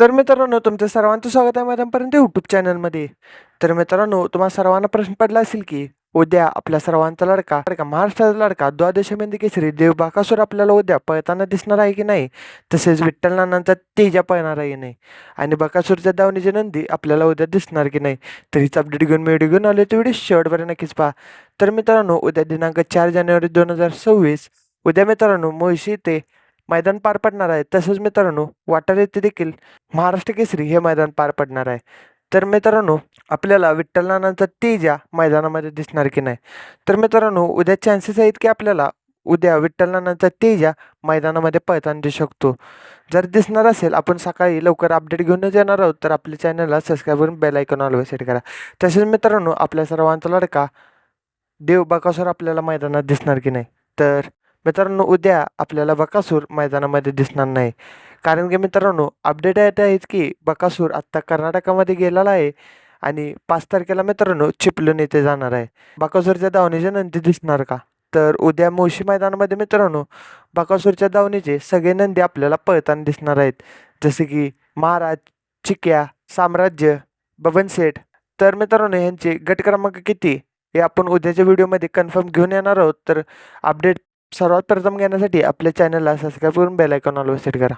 तर मित्रांनो तुमचं सर्वांचं स्वागत आहे मॅडमपर्यंत यूट्यूब चॅनलमध्ये तर मित्रांनो तुम्हाला सर्वांना प्रश्न पडला असेल की उद्या आपल्या सर्वांचा लडका लडका महाराष्ट्राचा लडका द्वादशमेंदी केसरी देव बाकासूर आपल्याला उद्या पळताना दिसणार आहे की नाही? तसेच विठ्ठल नानांचा तेजा पळणार आहे की नाही? आणि बकासूरच्या दावणीची नंदी आपल्याला उद्या दिसणार की नाही? तर हीच अपडेट घेऊन मी व्हिडिओ घेऊन आलो तो व्हिडिओ शेवटपर्यंत नक्कीच पहा. तर मित्रांनो उद्या दिनांक चार जानेवारी दोन हजार सव्वीस उद्या मित्रांनो मुळशी ते मैदान पार पडणार आहे. तसंच मित्रांनो वाटार येथे देखील महाराष्ट्र केसरी हे मैदान पार पडणार आहे. तर मित्रांनो आपल्याला विठ्ठल नानांचा तेजा मैदानामध्ये दिसणार की नाही? तर मित्रांनो उद्या चान्सेस आहेत की आपल्याला उद्या विठ्ठल नानांचा तेजा मैदानामध्ये पळताना दिसू शकतो. जर दिसणार असेल आपण सकाळी लवकर अपडेट घेऊनच येणार आहोत तर आपल्या चॅनलला सबस्क्राईब करून बेल ऐकून ऑलवेज सेट करा. तसेच मित्रांनो आपल्या सर्वांचा लडका देव बकासूर आपल्याला मैदानात दिसणार की नाही? तर मित्रांनो उद्या आपल्याला बकासूर मैदानामध्ये दिसणार नाही. कारण की मित्रांनो अपडेट येत आहेत की बकासूर आत्ता कर्नाटकामध्ये गेलेला आहे आणि पाच तारखेला मित्रांनो चिपलून येथे जाणार आहे. बकासूरच्या धावणीचे नंदी दिसणार का? तर उद्या मोशी मैदानामध्ये मित्रांनो बकासूरच्या दावणीचे सगळे नंदी आपल्याला पळताना दिसणार आहेत. जसे की महाराज चिक्या साम्राज्य बबनसेठ तर मित्रांनो ह्यांचे गट क्रमांक किती? हे आपण उद्याच्या व्हिडिओमध्ये कन्फर्म घेऊन येणार आहोत. तर अपडेट सर्वात प्रथम घेण्यासाठी आपल्या चॅनलला सबस्क्राईब करून बेल आयकॉन सेट करा.